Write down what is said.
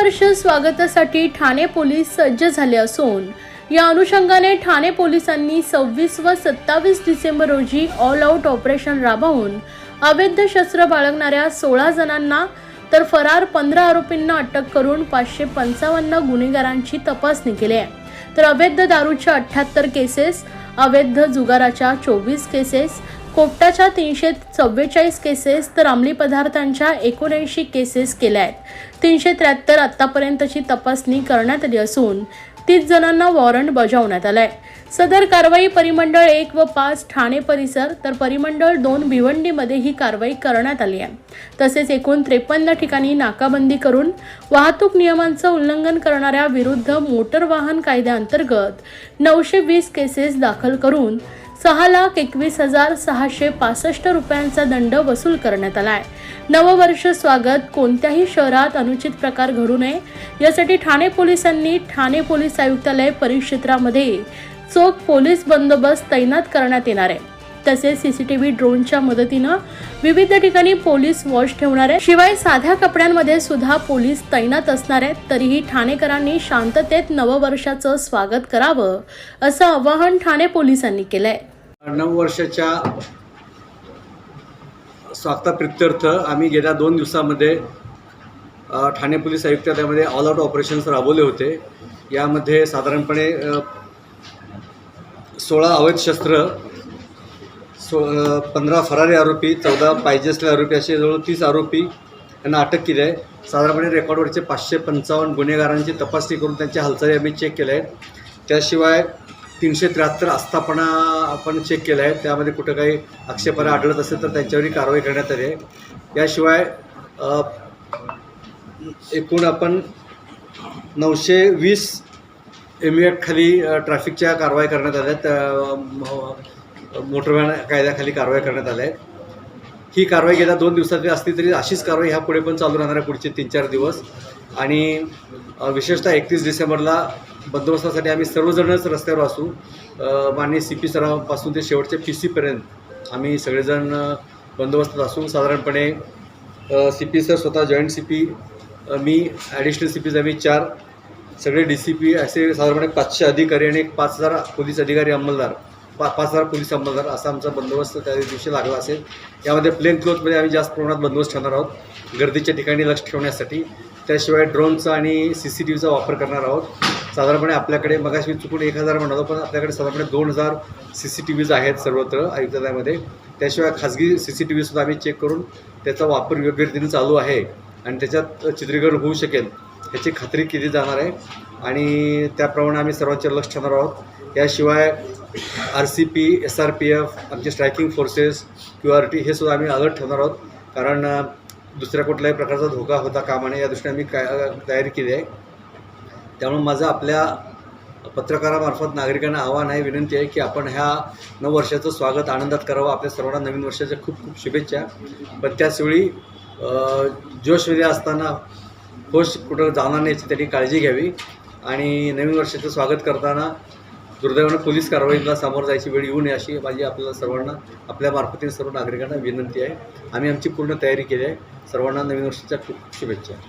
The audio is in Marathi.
नववर्ष स्वागतासाठी ठाणे पोलीस सज्ज झाले असून या अनुषंगाने ठाणे पोलिसांनी सव्वीस व सत्तावीस डिसेंबर रोजी ऑल आऊट ऑपरेशन राबवून अवैध शस्त्र बाळगणाऱ्या सोळा जणांना तर फरार पंधरा आरोपींना अटक करून पाचशे पंचावन्न गुन्हेगारांची तपासणी केली आहे. तर अवैध दारूच्या अठ्ठ्याहत्तर केसेस अवैध जुगाराच्या चोवीस केसेस कोपटाच्या तीनशे चव्वेचाळीस केसेस तर अंमली पदार्थांच्या एकोणऐंशी केसेस केल्या आहेत. तीनशे त्र्याहत्तर आत्तापर्यंतची तपासणी करण्यात आली असून तीस जणांना वॉरंट बजावण्यात आलाय. सदर कारवाई परिमंडळ एक व पाच ठाणे परिसर तर परिमंडळ दोन भिवंडीमध्ये ही कारवाई करण्यात आली आहे. तसेच एकूण त्रेपन्न ठिकाणी नाकाबंदी करून वाहतूक नियमांचं उल्लंघन करणाऱ्या विरुद्ध मोटर वाहन कायद्याअंतर्गत नऊशे वीस केसेस दाखल करून सहा लाख एकवीस हजार सहाशे पासष्ट रुपयांचा दंड वसूल करण्यात आला आहे नववर्ष स्वागत कोणत्याही शहरात अनुचित प्रकार घडू नये. यासाठी ठाणे पोलिसांनी ठाणे पोलीस आयुक्तालय परिक्षेत्रामध्ये चोख पोलीस बंदोबस्त तैनात करण्यात येणार आहे. तसेच सीसीटीव्ही ड्रोनच्या मदतीनं विविध ठिकाणी पोलीस वॉच ठेवणार आहे शिवाय साध्या कपड्यांमध्ये सुद्धा पोलीस तैनात असणार आहेत. तरीही ठाणेकरांनी शांततेत नववर्षाचं स्वागत करावं असं आवाहन ठाणे पोलिसांनी केलंय. नऊ वर्षाच्या स्वागताप्रित्यर्थ आम्ही गेल्या दोन दिवसामध्ये ठाणे पोलीस आयुक्तालयामध्ये ऑल आउट ऑपरेशन्स राबवले होते. यामध्ये साधारणपणे सोळा अवैध शस्त्र सो पंधरा फरारी आरोपी चौदा पाहिजे असलेले आरोपी असे जवळ तीस आरोपी यांना अटक केली आहे. साधारणपणे रेकॉर्डवरचे पाचशे पंचावन्न गुन्हेगारांची तपासणी करून त्यांच्या हालचाली आम्ही चेक केल्या आहेत. त्याशिवाय तीनशे त्र्याहत्तर आस्थापना आपण चेक केल्या आहेत. त्यामध्ये कुठं काही आक्षेपार्ह आढळत असेल तर त्यांच्यावरही कारवाई करण्यात आली आहे. याशिवाय एकूण आपण नऊशे वीस एम खाली ट्रॅफिकच्या कारवाई करण्यात आल्या आहेत. मोटर व्हॅन कायद्याखाली कारवाई करण्यात आल्या आहेत ही कारवाई गेल्या दोन दिवसाची असली तरी अशीच कारवाई ह्या पुढे पण चालू राहणार आहे पुढचे तीन चार दिवस. आणि विशेषतः एकतीस डिसेंबरला बंदोबस्तासाठी आम्ही सर्वजणच रस्त्यावर असू. माननीय सी पी सरावपासून ते शेवटच्या पी सीपर्यंत आम्ही सगळेजण बंदोबस्तात असू साधारणपणे सी पी सर स्वतः जॉईंट सी पी मी ॲडिशनल सी पीज आम्ही चार सगळे डी सी पी असे साधारणपणे पाचशे अधिकारी आणि एक पाच हजार पोलीस अधिकारी अंमलदार. पा पाच हजार पोलीस अंमलदार असा आमचा बंदोबस्त त्या दिवशी लागला असेल. यामध्ये प्लेन क्लोथमध्ये आम्ही जास्त प्रमाणात बंदोबस्त ठेवणार आहोत. गर्दीच्या ठिकाणी लक्ष ठेवण्यासाठी. त्याशिवाय ड्रोनचा आणि सी सी टी व्हीचा वापर करणार आहोत. साधारणपणे आपल्याकडे मगाशी मी चुकून एक हजार म्हणालो पण आपल्याकडे साधारणपणे दोन हजार सी सी टी व्हीज आहेत सर्वत्र आयुक्तालयामध्ये. त्याशिवाय खाजगी सी सी टी व्हीसुद्धा आम्ही चेक करून त्याचा वापर योग्य रीतीने चालू आहे आणि त्याच्यात चित्रीकरण होऊ शकेल ह्याची खात्री केली जाणार आहे. आणि त्याप्रमाणे आम्ही सर्वांचे लक्ष ठेवणार आहोत. याशिवाय R C P S R P F आमचे striking forces Q R T हे सुद्धा आम्ही अलर्ट ठेवणार आहोत. कारण दुसऱ्या कुठल्याही प्रकारचा धोका होता कामा नये या दृष्टीने आम्ही काय तयारी केली आहे. त्यामुळे माझं आपल्या पत्रकारामार्फत नागरिकांना आव्हान आहे विनंती आहे की आपण ह्या नऊ वर्षाचं स्वागत आनंदात करावं. आपल्या सर्वांना नवीन वर्षाच्या खूप खूप शुभेच्छा. पण त्याचवेळी जोश जोशमध्ये असताना होश कुठं जाणार नाही याची त्यांनी काळजी घ्यावी. आणि नवीन वर्षाचं स्वागत करताना दुर्दैवानं पोलीस कारवाईला सामोरं जायची वेळ येऊ नये अशी माझी आपल्याला सर्वांना आपल्या मार्फतीने सर्व नागरिकांना विनंती आहे. आम्ही आमची पूर्ण तयारी केली आहे. सर्वांना नवीन वर्षाच्या खूप शुभेच्छा.